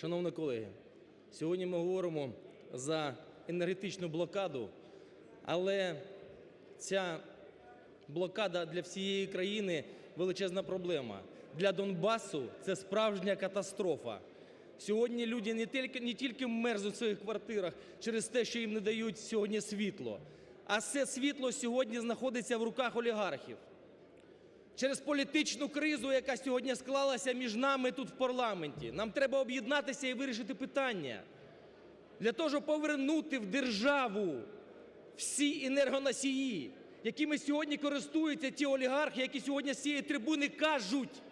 Шановні колеги, сьогодні ми говоримо за енергетичну блокаду, але ця блокада для всієї країни – величезна проблема. Для Донбасу це справжня катастрофа. Сьогодні люди не тільки мерзнуть в своїх квартирах через те, що їм не дають сьогодні світло, а це світло сьогодні знаходиться в руках олігархів. Через політичну кризу, яка сьогодні склалася між нами тут в парламенті, нам треба об'єднатися і вирішити питання для того, щоб повернути в державу всі енергоносії, якими сьогодні користуються ті олігархи, які сьогодні з цієї трибуни кажуть,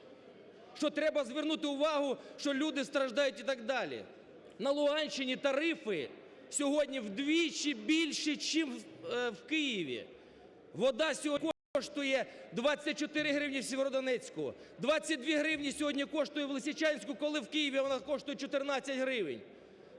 що треба звернути увагу, що люди страждають і так далі. На Луганщині тарифи сьогодні вдвічі більші, чим в Києві. Вода сьогодні коштує 24 гривні в Сєвєродонецьку, 22 гривні сьогодні коштує в Лисичанську, коли в Києві вона коштує 14 гривень.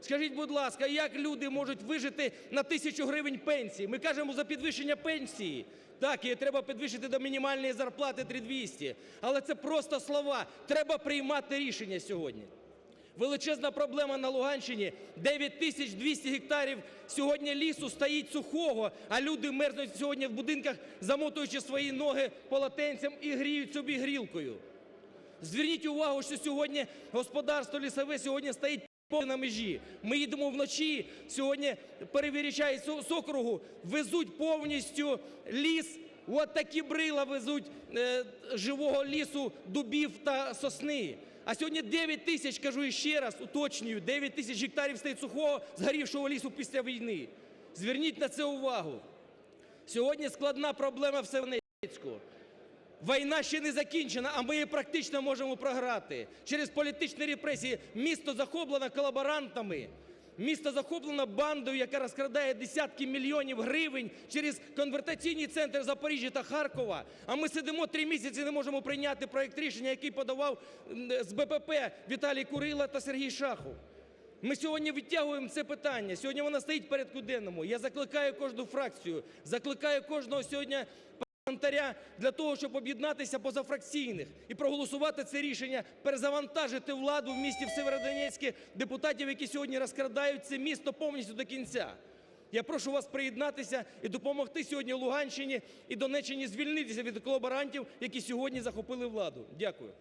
Скажіть, будь ласка, як люди можуть вижити на тисячу гривень пенсії? Ми кажемо за підвищення пенсії. Так, її треба підвищити до мінімальної зарплати 3200. Але це просто слова. Треба приймати рішення сьогодні. Величезна проблема на Луганщині. 9 тисяч 200 гектарів сьогодні лісу стоїть сухого, а люди мерзнуть сьогодні в будинках, замотуючи свої ноги полотенцем і гріють собі грілкою. Зверніть увагу, що сьогодні господарство лісове сьогодні стоїть на межі. Ми їдемо вночі, сьогодні перевіряють з округу, везуть повністю ліс, от такі брила везуть е, живого лісу, дубів та сосни. А сьогодні 9 тисяч, кажу ще раз, уточнюю, 9 тисяч гектарів стоїть сухого, згорівшого лісу після війни. Зверніть на це увагу. Сьогодні складна проблема в Севнецьку. Війна ще не закінчена, а ми її практично можемо програти. Через політичні репресії місто захоплено колаборантами, місто захоплено бандою, яка розкрадає десятки мільйонів гривень через конвертаційні центри Запоріжжя та Харкова. А ми сидимо три місяці не можемо прийняти проект рішення, який подавав з БПП Віталій Курило та Сергій Шахов. Ми сьогодні відтягуємо це питання, сьогодні воно стоїть в порядку денному. Я закликаю кожну фракцію, закликаю кожного сьогодні для того, щоб об'єднатися позафракційних і проголосувати це рішення, перезавантажити владу в місті Сєвєродонецьку, депутатів, які сьогодні розкрадають це місто повністю до кінця. Я прошу вас приєднатися і допомогти сьогодні Луганщині і Донеччині звільнитися від колаборантів, які сьогодні захопили владу. Дякую.